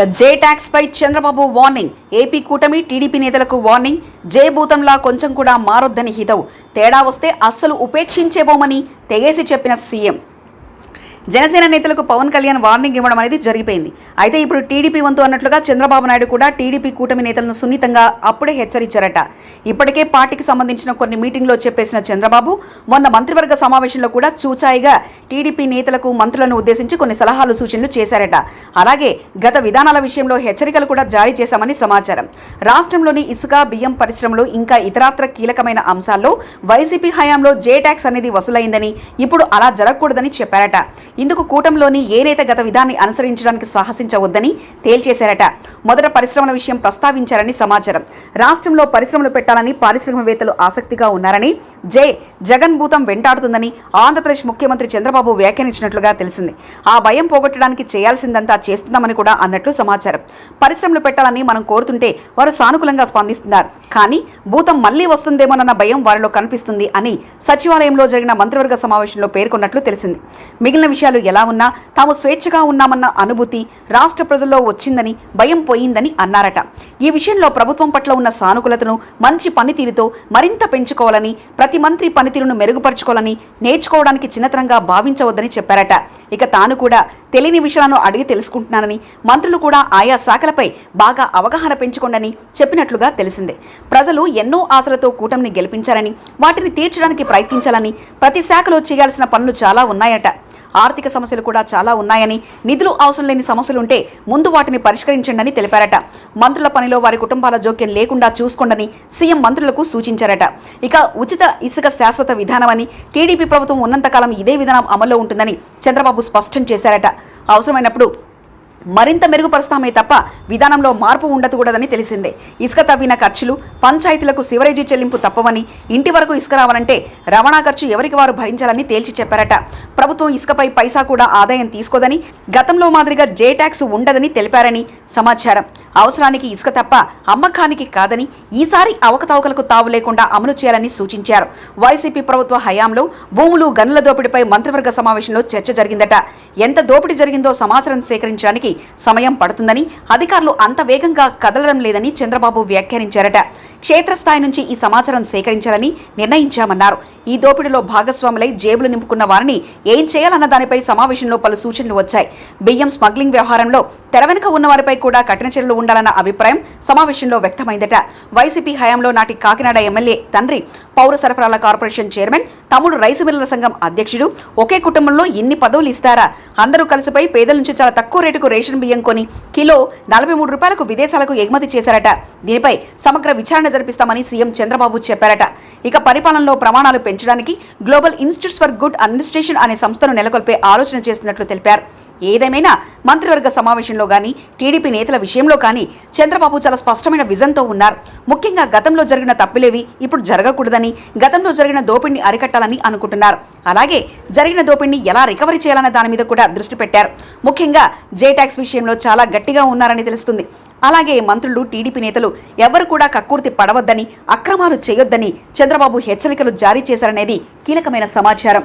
ఇక J tax పై Chandrababu warning. AP కూటమి టీడీపీ నేతలకు వార్నింగ్. జే భూతంలా కొంచెం కూడా మారొద్దని హితవు. తేడా వస్తే అస్సలు ఉపేక్షించేబోమని తెగేసి చెప్పిన సీఎం. జనసేన నేతలకు పవన్ కళ్యాణ్ వార్నింగ్ ఇవ్వడం అనేది జరిగిపోయింది. అయితే ఇప్పుడు టీడీపీ వంతు అన్నట్లుగా చంద్రబాబు నాయుడు కూడా టీడీపీ కూటమి నేతలను సున్నితంగా అప్పుడే హెచ్చరించారట. ఇప్పటికే పార్టీకి సంబంధించిన కొన్ని మీటింగ్లో చెప్పేసిన చంద్రబాబు మొన్న మంత్రివర్గ సమావేశంలో కూడా చూచాయిగా టీడీపీ నేతలకు మంత్రులను ఉద్దేశించి కొన్ని సలహాలు సూచనలు చేశారట. అలాగే గత విధానాల విషయంలో హెచ్చరికలు కూడా జారీ చేశామని సమాచారం. రాష్ట్రంలోని ఇసుక బియ్యం పరిశ్రమలు ఇంకా ఇతరాత్ర కీలకమైన అంశాల్లో వైసీపీ హయాంలో జే ట్యాక్స్ అనేది వసూలైందని ఇప్పుడు అలా జరగకూడదని చెప్పారట. ఇందుకు కూటమిలోని ఏ నేత గత విధాన్ని అనుసరించడానికి సాహసించవద్దని తేల్చేశారట. మొదట పరిశ్రమల విషయం ప్రస్తావించారని సమాచారం. రాష్ట్రంలో పరిశ్రమలు పెట్టాలని పారిశ్రామికవేత్తలు ఆసక్తిగా ఉన్నారని జే. జగన్ భూతం వెంటాడుతుందని ఆంధ్రప్రదేశ్ ముఖ్యమంత్రి చంద్రబాబు వ్యాఖ్యానించినట్లుగా తెలిసింది. ఆ భయం పోగొట్టడానికి చేయాల్సిందంతా చేస్తున్నామని కూడా అన్నట్లు సమాచారం. పరిశ్రమలు పెట్టాలని మనం కోరుతుంటే వారు సానుకూలంగా స్పందిస్తున్నారు. కానీ భూతం మళ్ళీ వస్తుందేమోనన్న భయం వారిలో కనిపిస్తుంది అని సచివాలయంలో జరిగిన మంత్రివర్గ సమావేశంలో పేర్కొన్నట్లు తెలిసింది. మిగిలిన విషయాలు ఎలా ఉన్నా తాము స్వేచ్ఛగా ఉన్నామన్న అనుభూతి రాష్ట్ర ప్రజల్లో వచ్చిందని భయం పోయిందని అన్నారట. ఈ విషయంలో ప్రభుత్వం పట్ల ఉన్న సానుకూలతను మంచి పనితీరుతో మరింత పెంచుకోవాలని ప్రతి మంత్రి పని పనితీరును మెరుగుపరచుకోవాలని నేర్చుకోవడానికి చిన్నతనంగా భావించవద్దని చెప్పారట. ఇక తాను కూడా తెలియని విషయాలను అడిగి తెలుసుకుంటున్నానని మంత్రులు కూడా ఆయా శాఖలపై బాగా అవగాహన పెంచుకోండని చెప్పినట్లుగా తెలిసిందే. ప్రజలు ఎన్నో ఆశలతో కూటమిని గెలిపించారని వాటిని తీర్చడానికి ప్రయత్నించాలని ప్రతి శాఖలో చేయాల్సిన పనులు చాలా ఉన్నాయట. ఆర్థిక సమస్యలు కూడా చాలా ఉన్నాయని నిధులు అవసరం లేని సమస్యలుంటే ముందు వాటిని పరిష్కరించండి తెలిపారట. మంత్రుల పనిలో వారి కుటుంబాల జోక్యం లేకుండా చూసుకోండని సీఎం మంత్రులకు సూచించారట. ఇక ఉచిత ఇసుక శాశ్వత విధానమని టీడీపీ ప్రభుత్వం ఉన్నంతకాలం ఇదే విధానం అమల్లో ఉంటుందని చంద్రబాబు స్పష్టం చేశారట. అవసరమైనప్పుడు మరింత మెరుగుపరుస్తామే తప్ప విధానంలో మార్పు ఉండకూడదని తెలిసిందే. ఇసుక తవ్విన ఖర్చులు పంచాయతీలకు సివరేజీ చెల్లింపు తప్పవని ఇంటి వరకు ఇసుక రావాలంటే రవాణా ఖర్చు ఎవరికి వారు భరించాలని తేల్చి చెప్పారట. ప్రభుత్వం ఇసుకపై పైసా కూడా ఆదాయం తీసుకోదని గతంలో మాదిరిగా జే ట్యాక్స్ ఉండదని తెలిపారని సమాచారం. అవసరానికి ఇసుక తప్ప అమ్మకానికి కాదని ఈసారి అవకతవకలకు తావు లేకుండా అమలు చేయాలని సూచించారు. వైసీపీ ప్రభుత్వ హయాంలో భూములు గనుల దోపిడీపై మంత్రివర్గ సమావేశంలో చర్చ జరిగిందట. ఎంత దోపిడీ జరిగిందో సమాచారం సేకరించడానికి సమయం పడుతుందని అధికారులు అంత వేగంగా కదలడం లేదని చంద్రబాబు వ్యాఖ్యానించారట. క్షేత్రస్థాయి నుంచి ఈ సమాచారం సేకరించాలని నిర్ణయించామన్నారు. ఈ దోపిడీలో భాగస్వాములై జేబులు నింపుకున్న వారిని ఏం చేయాలన్న దానిపై సమావేశంలో పలు సూచనలు వచ్చాయి. బియ్యం స్మగ్లింగ్ వ్యవహారంలో తెర వెనుక ఉన్నవారిపై కూడా కఠిన చర్యలు ఉండాలన్న అభిప్రాయం సమావేశంలో వ్యక్తమైందట. వైసీపీ హయాంలో నాటి కాకినాడ ఎమ్మెల్యే తండ్రి పౌర సరఫరాల కార్పొరేషన్ చైర్మన్ తమ్ముడు రైసు మిల్లుల సంఘం అధ్యక్షుడు ఒకే కుటుంబంలో ఇన్ని పదవులు ఇస్తారా? అందరూ కలిసిపోయి పేదల నుంచి చాలా తక్కువ రేటుకు రేషన్ బియ్యం కొని కిలో నలభై మూడు రూపాయలకు విదేశాలకు ఎగుమతి చేశారట. దీనిపై సమగ్ర విచారణ జరిపిస్తామని సీఎం చంద్రబాబు చెప్పారట. ఇక పరిపాలనలో ప్రమాణాలు పెంచడానికి global institutes for good administration అనే సంస్థను నెలకొల్పే ఆలోచన చేస్తున్నట్లు తెలిపారు. ఏదేమైనా మంత్రివర్గ సమావేశంలో కానీ టీడీపీ నేతల విషయంలో కానీ చంద్రబాబు చాలా స్పష్టమైన విజన్తో ఉన్నారు. ముఖ్యంగా గతంలో జరిగిన తప్పులేవి ఇప్పుడు జరగకూడదని గతంలో జరిగిన దోపిడిని అరికట్టాలని అనుకుంటున్నారు. అలాగే జరిగిన దోపిడిని ఎలా రికవరీ చేయాలన్న దాని మీద కూడా దృష్టి పెట్టారు. ముఖ్యంగా జే ట్యాక్స్ విషయంలో చాలా గట్టిగా ఉన్నారని తెలుస్తుంది. అలాగే మంత్రులు టీడీపీ నేతలు ఎవరు కూడా కక్కుర్తి పడవద్దని అక్రమాలు చేయొద్దని చంద్రబాబు హెచ్చరికలు జారీ చేశారనేది కీలకమైన సమాచారం.